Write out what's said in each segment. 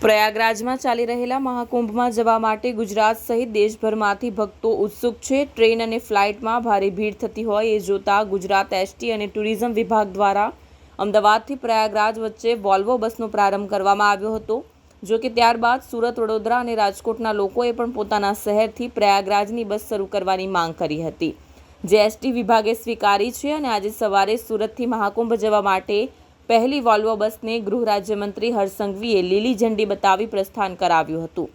પ્રયાગરાજમાં ચાલી રહેલા મહાકુંભમાં જવા માટે ગુજરાત સહિત દેશભરમાંથી ભક્તો ઉત્સુક છે. ટ્રેન અને ફ્લાઇટમાં ભારે ભીડ થતી હોય એ જોતા ગુજરાત એસટી અને ટુરિઝમ વિભાગ દ્વારા અમદાવાદથી પ્રયાગરાજ વચ્ચે વોલ્વો બસનો પ્રારંભ કરવામાં આવ્યો હતો. જો કે ત્યારબાદ સુરત, વડોદરા અને રાજકોટના લોકોએ પણ પોતાના શહેરથી પ્રયાગરાજની બસ શરૂ કરવાની માંગ કરી હતી. જે એસટી વિભાગે સ્વીકારી છે અને આજે સવારે સુરતથી મહાકુંભ જવા માટે પહેલી વોલ્વો બસને ગૃહ રાજ્યમંત્રી હરસંઘવીએ લીલી ઝંડી બતાવી પ્રસ્થાન કરાવ્યું હતું.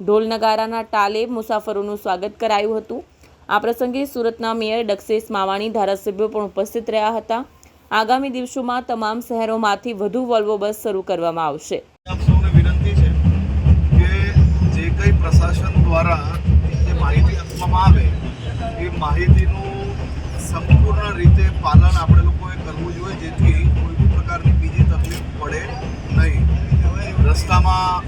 ઢોલ નગારાના તાલે મુસાફરોનું સ્વાગત કરાયું હતું. આ પ્રસંગે સુરતના મેયર ડક્ષેશ માવાણી ધારાસભ્યો પણ ઉપસ્થિત રહ્યા હતા. આગામી દિવસોમાં તમામ શહેરોમાંથી વધુ વોલ્વો બસ શરૂ કરવામાં આવશે. વિનંતી છે કે જે કંઈ પ્રશાસન દ્વારા જે માહિતી આપવામાં આવે, એ માહિતીનું સંપૂર્ણ રીતે પાલન આપણે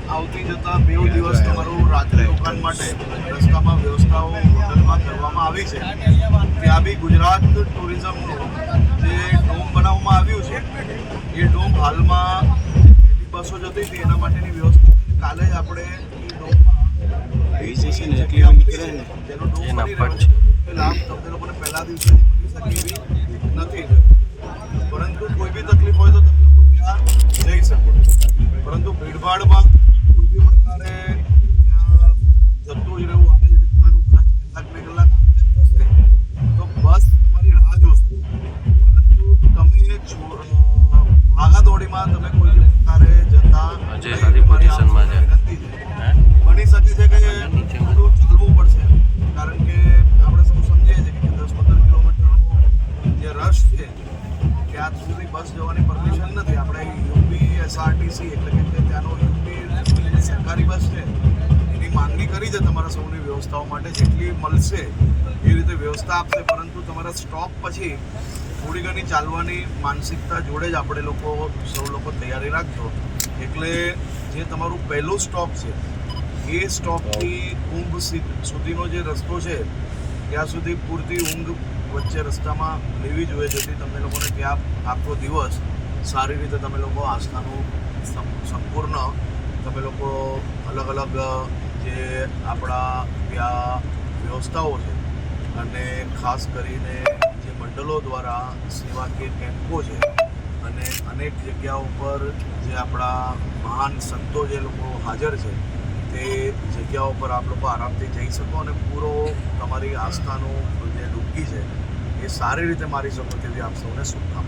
આવતી જતા બે દિવસ તમારું રાત્રે રોકાણ માટે રસ્તામાં વ્યવસ્થાઓ હોટલમાં કરવામાં આવી છે. ત્યાં બી ગુજરાત ટુરિઝમનું જે ડોમ બનાવવામાં આવ્યું છે એ ડોમ હાલમાં પહેલી બસો જતી હતી એના માટેની વ્યવસ્થા કાલે જ આપણે એ ડોમમાં જેનો ડોમ બની રહ્યો છે. લાભ તમને લોકોને પહેલા દિવસે મળી શકે એવી નથી. પરંતુ કોઈ બી તકલીફ હોય તો તમે લોકો ત્યાં જઈ શકો. પરંતુ ભીડભાડમાં ત્યાં બસ જવાની પરમિશન નથી. આપણે યુપી એસઆરટીસી એટલે કે ત્યાંનો યુપી સરકારી બસ છે, એની માંગણી કરી છે તમારા સૌની વ્યવસ્થાઓ માટે. જેટલી મળશે એ રીતે વ્યવસ્થા આપશે. પરંતુ તમારા સ્ટોપ પછી થોડી ઘણી ચાલવાની માનસિકતા જોડે જ આપણે લોકો, સૌ લોકો તૈયારી રાખજો. એટલે જે તમારું પહેલું સ્ટોપ છે, એ સ્ટોપથી કુંભ સુધીનો જે રસ્તો છે, ત્યાં સુધી પૂરતી ઊંઘ વચ્ચે રસ્તામાં લેવી જોઈએ, જેથી તમે લોકોને ત્યાં આખો દિવસ સારી રીતે તમે લોકો આસ્થાનું સંપૂર્ણ તમે લોકો અલગ અલગ, જે આપણા ત્યાં વ્યવસ્થાઓ છે અને ખાસ કરીને જે મંડળો દ્વારા સેવાકીય કેમ્પો છે અને અનેક જગ્યાઓ પર જે આપણા મહાન સંતો જે લોકો હાજર છે, તે જગ્યાઓ પર આપ લોકો આરામથી જઈ શકો અને પૂરો આસ્થાનું જે ડૂબકી છે એ સારી રીતે મારી શકો તેવી આપ સૌને શુભકામના.